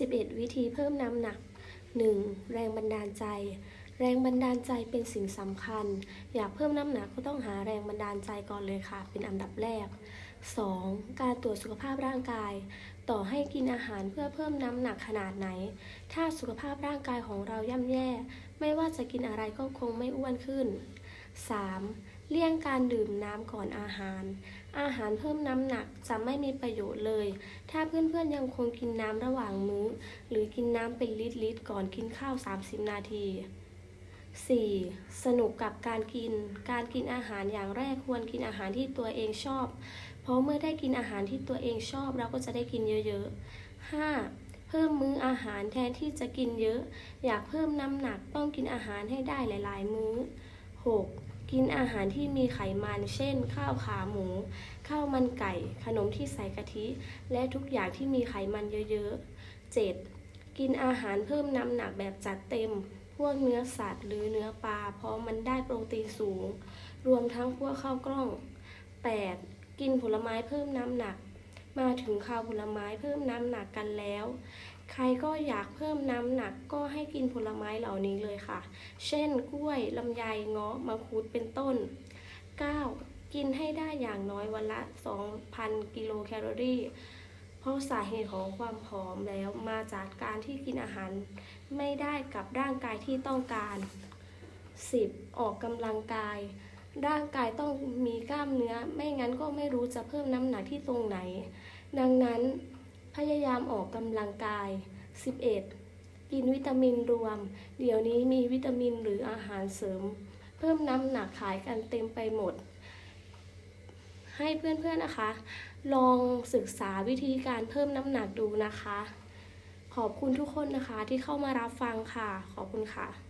11 วิธีเพิ่มน้ำหนัก 1. แรงบันดาลใจ แรงบันดาลใจเป็นสิ่งสำคัญ อยากเพิ่มน้ำหนักก็ต้องหาแรงบันดาลใจก่อนเลยค่ะ เป็นอันดับแรก 2. การตรวจสุขภาพร่างกาย ต่อให้กินอาหารเพื่อเพิ่มน้ำหนักขนาดไหน ถ้าสุขภาพร่างกายของเราย่ำแย่ ไม่ว่าจะกินอะไรก็คงไม่อ้วนขึ้น 3. เลี่ยงการดื่มน้ำก่อนอาหาร อาหารเพิ่มน้ำหนักจะไม่มีประโยชน์เลย ถ้าเพื่อนๆยังคงกินน้ำระหว่างมื้อ หรือกินน้ำเป็นลิตรๆก่อนกินข้าว 30 นาที 4. สนุกกับการกิน การกินอาหารอย่างแรกควรกินอาหารที่ตัวเองชอบ เพราะเมื่อได้กินอาหารที่ตัวเองชอบเราก็จะได้กินเยอะๆ 5. เพิ่มมื้ออาหารแทนที่จะกินเยอะ อยากเพิ่มน้ำหนักต้องกินอาหารให้ได้หลาย ๆ มื้อ 6. กินอาหารที่มีไขมัน เช่น ข้าวขาหมู ข้าวมันไก่ ขนมที่ใส่กะทิ และทุกอย่างที่มีไขมันเยอะๆ 7. กินอาหารเพิ่มน้ำหนักแบบจัดเต็ม พวกเนื้อสัตว์หรือเนื้อปลา เพราะมันได้โปรตีนสูง รวมทั้งพวกข้าวกล้อง 8. กินผลไม้เพิ่มน้ำหนัก มาถึงข่าวผลไม้เพิ่มน้ำหนักกันแล้ว ใครก็อยากเพิ่มน้ำหนักก็ให้กินผลไม้เหล่านี้เลยค่ะ เช่น กล้วยลำไยเงาะมังคุดเป็นต้น 9. กินให้ได้อย่างน้อยวันละ 2,000 กิโลแคลอรี่ เพราะสาเหตุของความผอมแล้วมาจากการที่กินอาหาร ไม่ได้กับร่างกายที่ต้องการ 10. ออกกำลังกาย ร่างกายต้องมีกล้ามเนื้อ ไม่งั้นก็ไม่รู้จะเพิ่มน้ำหนักที่ตรงไหน ดังนั้น พยายามออกกำลังกาย 11. กินวิตามินรวม เดี๋ยวนี้มีวิตามินหรืออาหารเสริม เพิ่มน้ำหนักขายกันเต็มไปหมด ให้เพื่อนๆนะคะ ลองศึกษาวิธีการเพิ่มน้ำหนักดูนะคะ ขอบคุณทุกคนนะคะที่เข้ามารับฟังค่ะ ขอบคุณค่ะ